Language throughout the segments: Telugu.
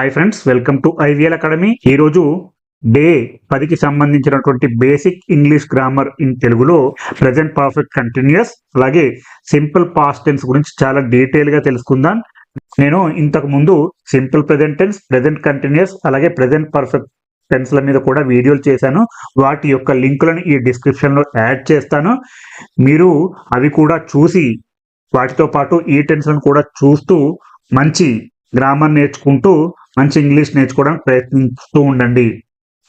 Hi friends welcome to IVL academy ఈ రోజు డే పదికి సంబంధించినటువంటి బేసిక్ ఇంగ్లీష్ గ్రామర్ ఇన్ తెలుగులో ప్రజెంట్ పర్ఫెక్ట్ కంటిన్యూస్ అలాగే సింపుల్ పాస్ట్ టెన్స్ గురించి చాలా డీటెయిల్గా తెలుసుకుందాం. నేను ఇంతకు ముందు simple present tense present continuous అలాగే ప్రెజెంట్ పర్ఫెక్ట్ టెన్స్ల మీద కూడా వీడియోలు చేశాను. వాటి యొక్క లింకులను ఈ డిస్క్రిప్షన్లో యాడ్ చేస్తాను. మీరు అవి కూడా చూసి వాటితో పాటు ఈ టెన్స్లను కూడా చూస్తూ మంచి గ్రామర్ నేర్చుకుంటూ మంచి ఇంగ్లీష్ నేర్చుకోవడానికి ప్రయత్నిస్తూ ఉండండి.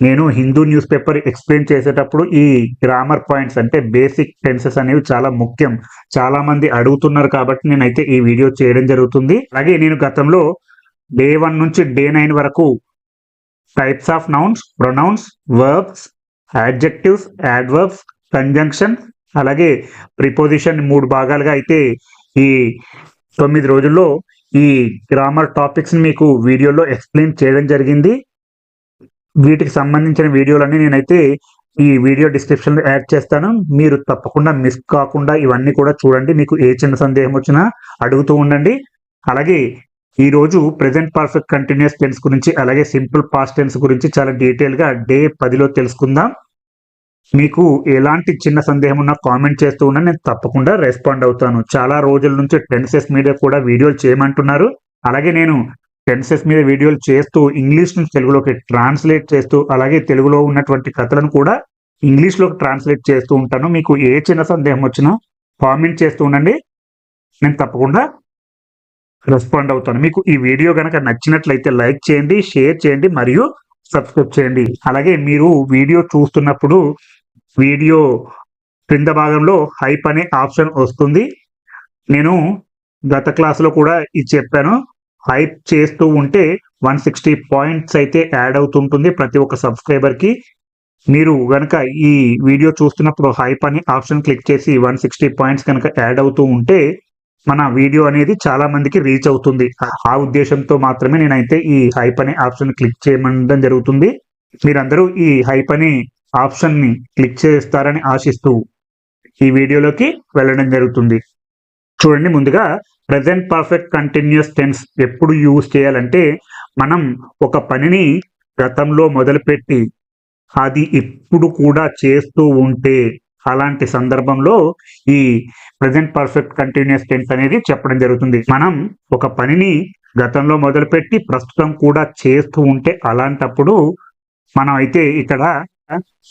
నేను హిందూ న్యూస్ పేపర్ ఎక్స్ప్లెయిన్ చేసేటప్పుడు ఈ గ్రామర్ పాయింట్స్ అంటే బేసిక్ టెన్సెస్ అనేవి చాలా ముఖ్యం. చాలా మంది అడుగుతున్నారు కాబట్టి నేనైతే ఈ వీడియో చేయడం జరుగుతుంది. అలాగే నేను గతంలో డే వన్ నుంచి డే నైన్ వరకు types of nouns pronouns verbs adjectives adverbs conjunction అలాగే ప్రిపోజిషన్ మూడు భాగాలుగా అయితే ఈ తొమ్మిది రోజుల్లో ఈ గ్రామర్ టాపిక్స్ మీకు వీడియోలో ఎక్స్ప్లెయిన్ చేయడం జరిగింది. వీటికి సంబంధించిన వీడియోలన్నీ నేనైతే ఈ వీడియో డిస్క్రిప్షన్లో యాడ్ చేస్తాను. మీరు తప్పకుండా మిస్ కాకుండా ఇవన్నీ కూడా చూడండి. మీకు ఏ చిన్న సందేహం వచ్చినా అడుగుతూ ఉండండి. అలాగే ఈరోజు ప్రజెంట్ పర్ఫెక్ట్ కంటిన్యూస్ టెన్స్ గురించి అలాగే సింపుల్ పాస్ట్ టెన్స్ గురించి చాలా డీటెయిల్గా డే పదిలో తెలుసుకుందాం. మీకు ఎలాంటి చిన్న సందేహం ఉన్నా కామెంట్ చేస్తూ ఉన్నా నేను తప్పకుండా రెస్పాండ్ అవుతాను. చాలా రోజుల నుంచి టెన్సెస్ మీద కూడా వీడియోలు చేయమంటున్నారు. అలాగే నేను టెన్సెస్ మీద వీడియోలు చేస్తూ ఇంగ్లీష్ నుంచి తెలుగులోకి ట్రాన్స్లేట్ చేస్తూ అలాగే తెలుగులో ఉన్నటువంటి కథలను కూడా ఇంగ్లీష్లోకి ట్రాన్స్లేట్ చేస్తూ ఉంటాను. మీకు ఏ చిన్న సందేహం వచ్చినా కామెంట్ చేస్తూ ఉండండి. నేను తప్పకుండా రెస్పాండ్ అవుతాను. మీకు ఈ వీడియో కనుక నచ్చినట్లయితే లైక్ చేయండి షేర్ చేయండి మరియు సబ్స్క్రైబ్ చేయండి. అలాగే మీరు వీడియో చూస్తున్నప్పుడు వీడియో క్రింద భాగంలో హైప్ అనే ఆప్షన్ వస్తుంది. నేను గత క్లాసులో కూడా ఇది చెప్పాను. హైప్ చేస్తూ ఉంటే వన్ సిక్స్టీ పాయింట్స్ అయితే యాడ్ అవుతుంటుంది ప్రతి ఒక్క సబ్స్క్రైబర్కి మీరు గనక ఈ వీడియో చూస్తున్నప్పుడు హైప్ అనే ఆప్షన్ క్లిక్ చేసి వన్ సిక్స్టీ పాయింట్స్ కనుక యాడ్ అవుతూ ఉంటే మన వీడియో అనేది చాలా మందికి రీచ్ అవుతుంది. ఆ ఉద్దేశంతో మాత్రమే నేనైతే ఈ హైప్ అనే ఆప్షన్ క్లిక్ చేయమండడం జరుగుతుంది. మీరందరూ ఈ హైప్ అనే ఆప్షన్ని క్లిక్ చేస్తారని ఆశిస్తూ ఈ వీడియోలోకి వెళ్ళడం జరుగుతుంది. చూడండి ముందుగా ప్రజెంట్ పర్ఫెక్ట్ కంటిన్యూస్ టెన్స్ ఎప్పుడు యూజ్ చేయాలంటే మనం ఒక పనిని గతంలో మొదలుపెట్టి అది ఇప్పుడు కూడా చేస్తూ ఉంటే అలాంటి సందర్భంలో ఈ ప్రజెంట్ పర్ఫెక్ట్ కంటిన్యూస్ టెన్స్ అనేది చెప్పడం జరుగుతుంది. మనం ఒక పనిని గతంలో మొదలుపెట్టి ప్రస్తుతం కూడా చేస్తూ ఉంటే అలాంటప్పుడు మనం అయితే ఇక్కడ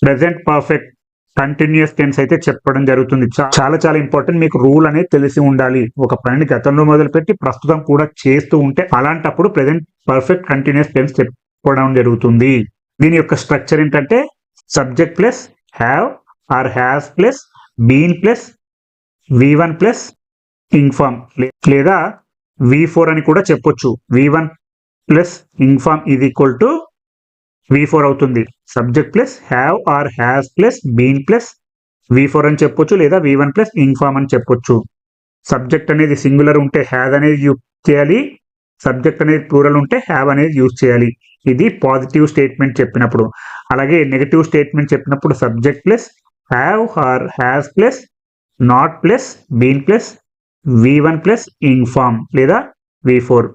ప్రజెంట్ పర్ఫెక్ట్ కంటిన్యూస్ టెన్స్ అయితే చెప్పడం జరుగుతుంది. చాలా చాలా ఇంపార్టెంట్ మీకు రూల్ అనేది తెలిసి ఉండాలి. ఒక పనిని గతంలో మొదలుపెట్టి ప్రస్తుతం కూడా చేస్తూ ఉంటే అలాంటప్పుడు ప్రజెంట్ పర్ఫెక్ట్ కంటిన్యూస్ టెన్స్ చెప్పడం జరుగుతుంది. దీని యొక్క స్ట్రక్చర్ ఏంటంటే subject plus have or has plus been plus V one plus ing form లేదా వి ఫోర్ అని కూడా చెప్పొచ్చు. V one plus ing form ఇది ఈక్వల్ టు వి ఫోర్ అవుతుంది. Subject plus have or has plus been plus V four అని చెప్పొచ్చు లేదా వి వన్ ప్లస్ ఇన్ఫామ్ అని చెప్పొచ్చు. సబ్జెక్ట్ అనేది సింగులర్ ఉంటే హ్యావ్ అనేది యూజ్ చేయాలి. సబ్జెక్ట్ అనేది ప్లూరల్ ఉంటే హ్యావ్ అనేది యూజ్ చేయాలి. ఇది పాజిటివ్ స్టేట్మెంట్ చెప్పినప్పుడు. అలాగే నెగిటివ్ స్టేట్మెంట్ చెప్పినప్పుడు subject plus have or has plus not plus been plus V one plus ing form లేదా వి ఫోర్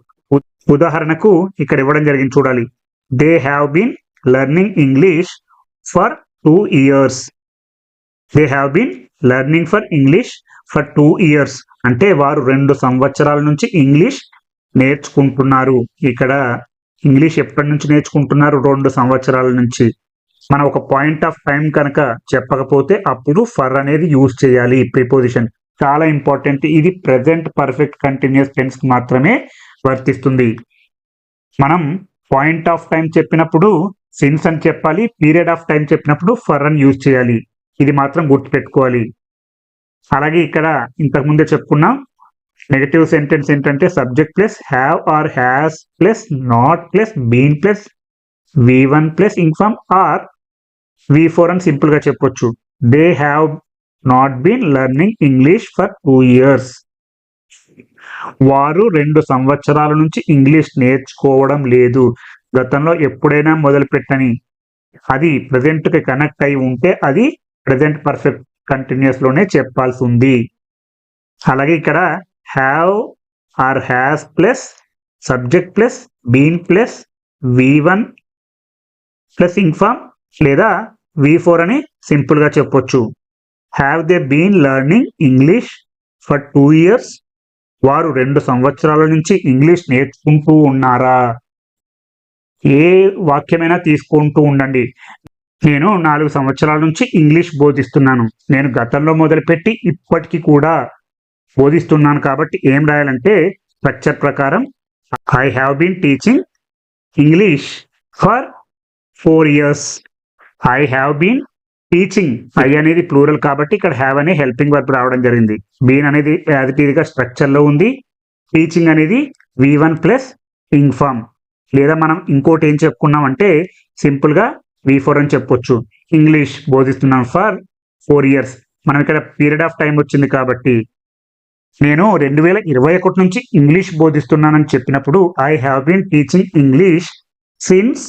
ఉదాహరణకు ఇక్కడ ఇవ్వడం జరిగింది చూడాలి. They have been learning English for two years they have been learning for English for two years అంటే వారు రెండు సంవత్సరాల నుంచి ఇంగ్లీష్ నేర్చుకుంటున్నారు. ఇక్కడ ఇంగ్లీష్ ఎప్పటి నుంచి నేర్చుకుంటున్నారు? రెండు సంవత్సరాల నుంచి. మనం ఒక పాయింట్ ఆఫ్ టైం కనుక చెప్పకపోతే అప్పుడు ఫర్ అనేది యూజ్ చేయాలి ప్రిపోజిషన్ చాలా ఇంపార్టెంట్ ఇది ప్రజెంట్ పర్ఫెక్ట్ కంటిన్యూస్ టెన్స్ మాత్రమే వర్తిస్తుంది. మనం పాయింట్ ఆఫ్ టైం చెప్పినప్పుడు సిన్స్ అని చెప్పాలి పీరియడ్ ఆఫ్ టైం చెప్పినప్పుడు ఫర్ అని యూజ్ చేయాలి. ఇది మాత్రం గుర్తుపెట్టుకోవాలి. అలాగే ఇక్కడ ఇంతకు ముందే చెప్పుకున్నాం నెగటివ్ సెంటెన్స్ ఏంటంటే subject plus have or has plus not plus been plus V one plus ing form or V four అని సింపుల్గా చెప్పొచ్చు. They have not been learning English for two years వారు రెండు సంవత్సరాల నుంచి ఇంగ్లీష్ నేర్చుకోవడం లేదు. గతంలో ఎప్పుడైనా మొదలు పెట్టని అది ప్రజెంట్కి కనెక్ట్ అయి ఉంటే అది ప్రజెంట్ పర్ఫెక్ట్ కంటిన్యూస్లోనే చెప్పాల్సి ఉంది అలాగే ఇక్కడ have or has plus subject plus been plus V one plus ing form లేదా వి ఫోర్ అని సింపుల్గా చెప్పొచ్చు. Have they been learning English for two years వారు రెండు సంవత్సరాల నుంచి ఇంగ్లీష్ నేర్చుకుంటూ ఉన్నారా? ఏ వాక్యమైనా తీసుకుంటూ ఉండండి. నేను నాలుగు సంవత్సరాల నుంచి ఇంగ్లీష్ బోధిస్తున్నాను. నేను గతంలో మొదలుపెట్టి ఇప్పటికీ కూడా బోధిస్తున్నాను కాబట్టి ఏం రాయాలంటే స్ట్రక్చర్ ప్రకారం I have been teaching English for four years I have been teaching I అనేది ప్లూరల్ కాబట్టి ఇక్కడ హ్యావ్ అనే హెల్పింగ్ వర్బ్ రావడం జరిగింది. బీన్ అనేది యాజ్ ఇట్ ఈజ్గా స్ట్రక్చర్లో ఉంది. టీచింగ్ అనేది వి వన్ ప్లస్ ఇన్ఫామ్ లేదా మనం ఇంకోటి ఏం చెప్పుకున్నాం అంటే సింపుల్గా వి ఫోర్ అని చెప్పొచ్చు. ఇంగ్లీష్ బోధిస్తున్నాం ఫర్ ఫోర్ ఇయర్స్ మనం ఇక్కడ పీరియడ్ ఆఫ్ టైం వచ్చింది కాబట్టి నేను రెండు వేల ఇరవై ఒకటి నుంచి ఇంగ్లీష్ బోధిస్తున్నానని చెప్పినప్పుడు I have been teaching English since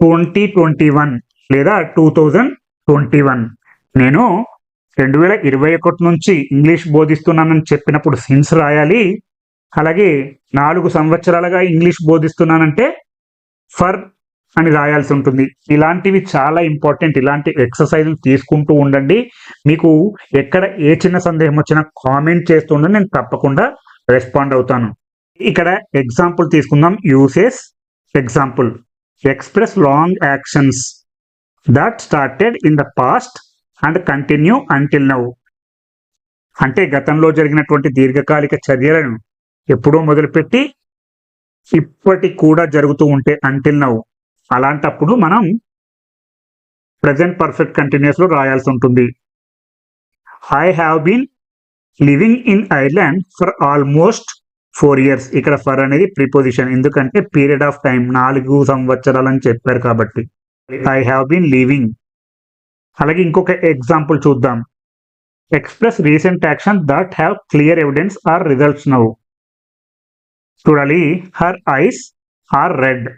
twenty twenty one లేదా టూ థౌజండ్ ట్వంటీ వన్. నేను రెండు వేల ఇరవై ఒకటి నుంచి ఇంగ్లీష్ బోధిస్తున్నానని చెప్పినప్పుడు సిన్స్ రాయాలి. అలాగే నాలుగు సంవత్సరాలుగా ఇంగ్లీష్ బోధిస్తున్నానంటే ఫర్ అని రాయాల్సి ఉంటుంది. ఇలాంటివి చాలా ఇంపార్టెంట్. ఇలాంటి ఎక్సర్సైజ్లు తీసుకుంటూ ఉండండి. మీకు ఎక్కడ ఏ చిన్న సందేహం వచ్చినా కామెంట్ చేస్తూ నేను తప్పకుండా రెస్పాండ్ అవుతాను. ఇక్కడ ఎగ్జాంపుల్ తీసుకుందాం. Uses example. Express long actions that started in the past and continue until now అంటే గతంలో జరిగినటువంటి దీర్ఘకాలిక చర్యలను ఎప్పుడో మొదలుపెట్టి ఇప్పటికి కూడా జరుగుతూ ఉంటే అంటిల్ నౌ అలాంటప్పుడు మనం ప్రజెంట్ పర్ఫెక్ట్ కంటిన్యూస్లో రాయాల్సి ఉంటుంది. I have been living in Ireland for almost four years ఇక్కడ ఫర్ అనేది ప్రిపోజిషన్. ఎందుకంటే పీరియడ్ ఆఫ్ టైం నాలుగు సంవత్సరాలు అని చెప్పారు కాబట్టి. I have been living. అలాగే ఇంకొక ఎగ్జాంపుల్ చూద్దాం. Express recent action that have clear evidence or results now. చూడాలి. Her eyes are red.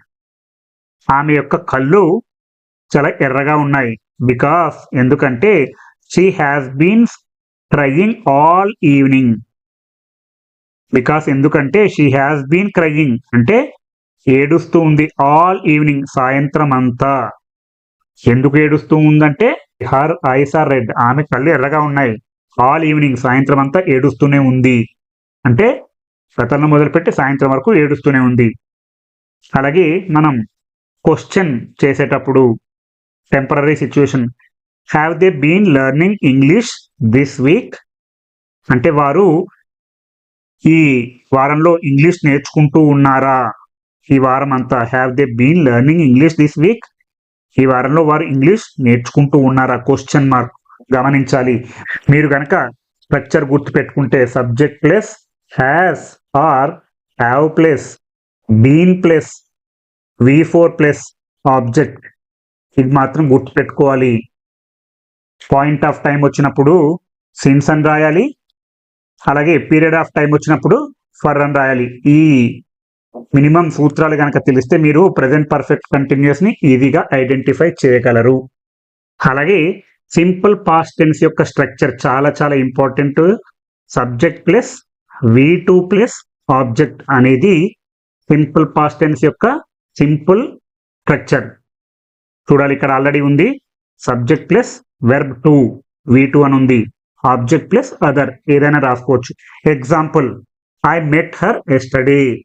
ఆమె యొక్క కళ్ళు చాలా ఎర్రగా ఉన్నాయి. బికాస్ ఎందుకంటే she has been trying all evening. Because ఎందుకంటే షీ హ్యాస్ బీన్ క్రయింగ్ అంటే ఏడుస్తూ ఉంది ఆల్ ఈవినింగ్ సాయంత్రం అంతా. ఎందుకు ఏడుస్తూ ఉందంటే హర్ ఐస్ ఆర్ రెడ్ ఆమె కళ్ళు ఎర్రగా ఉన్నాయి. ఆల్ ఈవినింగ్ సాయంత్రం అంతా ఏడుస్తూనే ఉంది. అంటే గతంలో మొదలుపెట్టి సాయంత్రం వరకు ఏడుస్తూనే ఉంది. అలాగే మనం క్వశ్చన్ చేసేటప్పుడు temporary situation have they been learning English this week అంటే వారు ఈ వారంలో ఇంగ్లీష్ నేర్చుకుంటూ ఉన్నారా? ఈ వారం అంతా have they been learning English this week ఈ వారంలో వారు ఇంగ్లీష్ నేర్చుకుంటూ ఉన్నారా? క్వశ్చన్ మార్క్ గమనించాలి. మీరు కనుక స్ట్రక్చర్ గుర్తు పెట్టుకుంటే subject plus has or have plus been plus V four plus object ఇది మాత్రం గుర్తు పెట్టుకోవాలి పాయింట్ ఆఫ్ టైం వచ్చినప్పుడు సిన్స్ అని రాయాలి. అలాగే పీరియడ్ ఆఫ్ టైం వచ్చినప్పుడు ఫర్ అని రాయాలి. ఈ మినిమం సూత్రాలు కనుక తెలిస్తే మీరు ప్రజెంట్ పర్ఫెక్ట్ కంటిన్యూస్ని ఈజీగా ఐడెంటిఫై చేయగలరు. అలాగే సింపుల్ పాస్ట్ టెన్స్ యొక్క స్ట్రక్చర్ చాలా చాలా important. Subject plus V two plus object అనేది సింపుల్ పాస్ట్ టెన్స్ యొక్క సింపుల్ స్ట్రక్చర్. చూడాలి ఇక్కడ ఆల్రెడీ ఉంది. Subject plus verb two V two అని ఉంది. ఆబ్జెక్ట్ ప్లస్ అదర్ ఏదైనా రాసుకోవచ్చు. Example I met her yesterday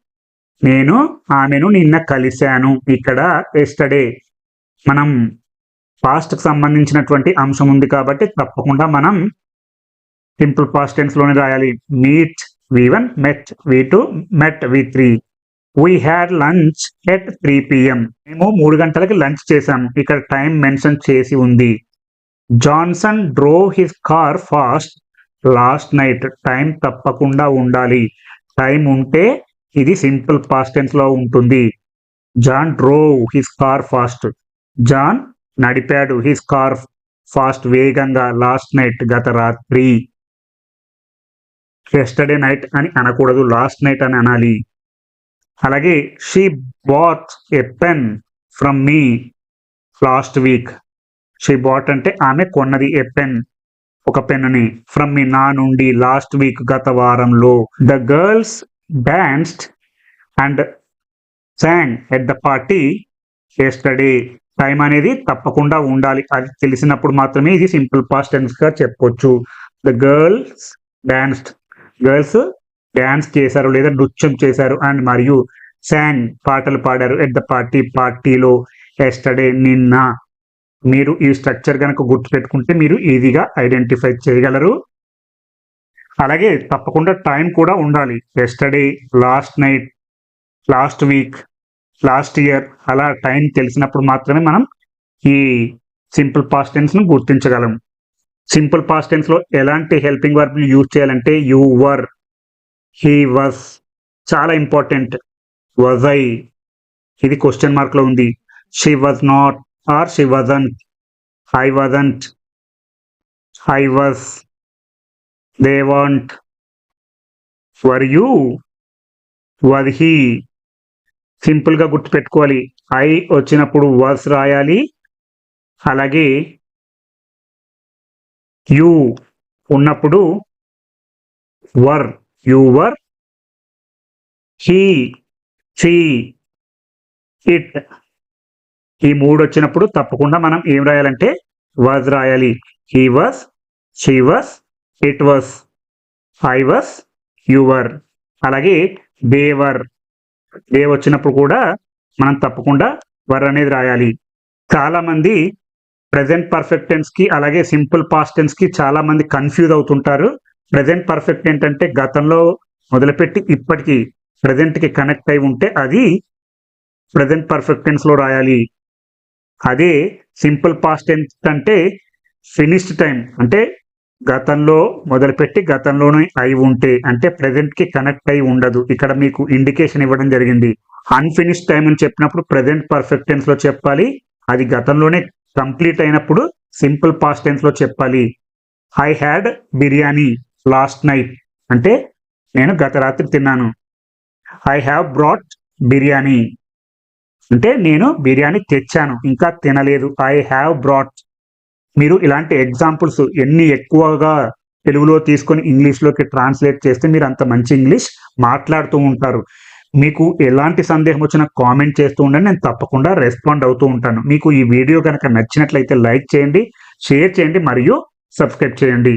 నేను ఆమెను నిన్న కలిశాను. ఇక్కడ ఎస్టడే మనం పాస్ట్కి సంబంధించినటువంటి అంశం ఉంది కాబట్టి తప్పకుండా మనం సింపుల్ పాస్ట్లోనే రాయాలి. Meet V one met V two met V three we had lunch at three PM మేము మూడు గంటలకి లంచ్ చేశాము. ఇక్కడ టైం మెన్షన్ చేసి ఉంది. Johnson drove his car fast last night. Time తప్పకుండా ఉండాలి. టైం ఉంటే ఇది సింపుల్ పాస్టెన్స్లో ఉంటుంది. John drove his car fast. John నడిపాడు his car fast వేగంగా లాస్ట్ నైట్ గత రాత్రి. ఎస్టర్డే నైట్ అని అనకూడదు లాస్ట్ నైట్ అని అనాలి. అలాగే she bought a pen from me last week she bought అంటే ఆమె కొన్నది ఎ పెన్ ఒక పెన్నుని. ఫ్రమ్ మీ నా నుండి లాస్ట్ వీక్ గత వారంలో. The girls danced and sang at the party yesterday time అనేది తప్పకుండా ఉండాలి. అది తెలిసినప్పుడు మాత్రమే ఇది సింపుల్ పాస్ట్ టెన్స్గా చెప్పొచ్చు. The girls danced girls dance చేశారు లేదా నృత్యం చేశారు అండ్ మరియు సాంగ్ పాటలు పాడారు ఎట్ ద పార్టీ పార్టీలో ఎస్టర్డే నిన్న మీరు ఈ స్ట్రక్చర్ కనుక గుర్తుపెట్టుకుంటే మీరు ఈజీగా ఐడెంటిఫై చేయగలరు. అలాగే తప్పకుండా టైం కూడా ఉండాలి. Yesterday last night last week last year అలా టైం తెలిసినప్పుడు మాత్రమే మనం ఈ సింపుల్ పాస్ట్ గుర్తించగలం. సింపుల్ పాస్ట్ ఎలాంటి హెల్పింగ్ వర్బ్ యూజ్ చేయాలంటే యూ వర్ హీ వస్ చాలా ఇంపార్టెంట్. వజ్ ఐ ఇది క్వశ్చన్ మార్క్లో ఉంది. She was not or she wasn't I wasn't I was they want were you were he సింపుల్గా గుర్తుపెట్టుకోవాలి. ఐ వచ్చినప్పుడు వర్స్ రాయాలి. అలాగే యు ఉన్నప్పుడు were you were he she it ఈ మూడు వచ్చినప్పుడు తప్పకుండా మనం ఏం రాయాలంటే వాజ్ రాయాలి. He was she was it was I was your అలాగే దేవర్ డే వచ్చినప్పుడు కూడా మనం తప్పకుండా వర్ అనేది రాయాలి. చాలామంది ప్రజెంట్ పర్ఫెక్టెన్స్కి పర్ఫెక్ట్ అలాగే సింపుల్ పాస్ట్ చాలామంది కన్ఫ్యూజ్ అవుతుంటారు. ప్రజెంట్ పర్ఫెక్ట్ ఏంటంటే గతంలో మొదలుపెట్టి ఇప్పటికీ ప్రజెంట్కి కనెక్ట్ అయి ఉంటే అది ప్రజెంట్ పర్ఫెక్ట్ టెన్స్ రాయాలి. అదే సింపుల్ పాస్ట్ టెన్స్ అంటే ఫినిష్డ్ టైం. అంటే గతంలో మొదలుపెట్టి గతంలోనే అయి ఉంటే అంటే ప్రెసెంట్కి కనెక్ట్ అయి ఉండదు. ఇక్కడ మీకు ఇండికేషన్ ఇవ్వడం జరిగింది. అన్ఫినిష్డ్ టైం అని చెప్పినప్పుడు ప్రజెంట్ పర్ఫెక్ట్ చెప్పాలి. అది గతంలోనే కంప్లీట్ అయినప్పుడు సింపుల్ పాస్ట్ టెన్స్లో చెప్పాలి. I had biryani last night. అంటే నేను గత రాత్రి తిన్నాను. I have brought biryani. అంటే నేను బిర్యానీ తెచ్చాను ఇంకా తినలేదు. ఐ హ్యావ్ బ్రాట్ మీరు ఇలాంటి ఎగ్జాంపుల్స్ ఎన్ని ఎక్కువగా తెలుగులో తీసుకొని ఇంగ్లీష్లోకి ట్రాన్స్లేట్ చేస్తే మీరు అంత మంచి ఇంగ్లీష్ మాట్లాడుతూ ఉంటారు. మీకు ఎలాంటి సందేహం వచ్చినా కామెంట్ చేస్తూ ఉండండి నేను తప్పకుండా రెస్పాండ్ అవుతూ ఉంటాను. మీకు ఈ వీడియో కనుక నచ్చినట్లయితే లైక్ చేయండి షేర్ చేయండి మరియు సబ్స్క్రైబ్ చేయండి.